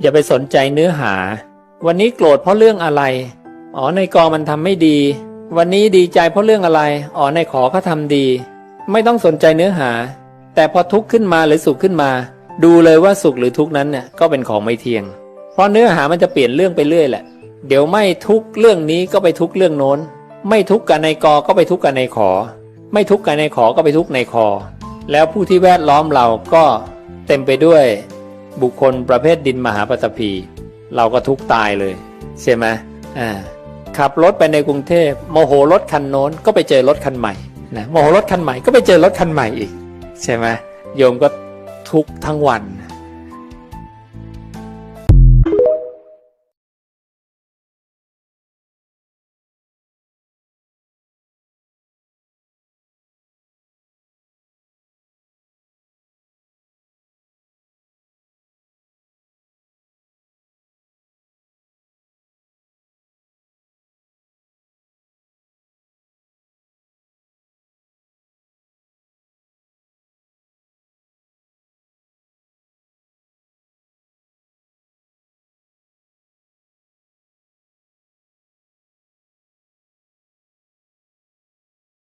อย่าไปสนใจเนื้อหา วันนี้โกรธเพราะเรื่องอะไร อ๋อในกอมันทำไม่ดี วันนี้ดีใจเพราะเรื่องอะไร อ๋อในขอเขาทำดี ไม่ต้องสนใจเนื้อหา แต่พอทุกข์ขึ้นมาหรือสุขขึ้นมา ดูเลยว่าสุขหรือทุกข์นั้นเนี่ยก็เป็นของไม่เที่ยง เพราะเนื้อหามันจะเปลี่ยนเรื่องไปเรื่อยแหละ เดี๋ยวไม่ทุกข์เรื่องนี้ก็ไปทุกข์เรื่องโน้น ไม่ทุกข์กันในกอก็ไปทุกข์กันในขอ ไม่ทุกข์กันในขอก็ไปทุกข์ในคอ แล้วผู้ที่แวดล้อมเราก็เต็มไปด้วย บุคคลประเภทดินมหาปฐพี เราก็ทุกตายเลยใช่ไหมอ่าขับรถไปในกรุงเทพโมโหรถคันโน้นก็ไปเจอรถคันใหม่นะโมโหรถคันใหม่ก็ไปเจอรถคันใหม่อีกใช่ไหมโยมก็ทุกทั้งวัน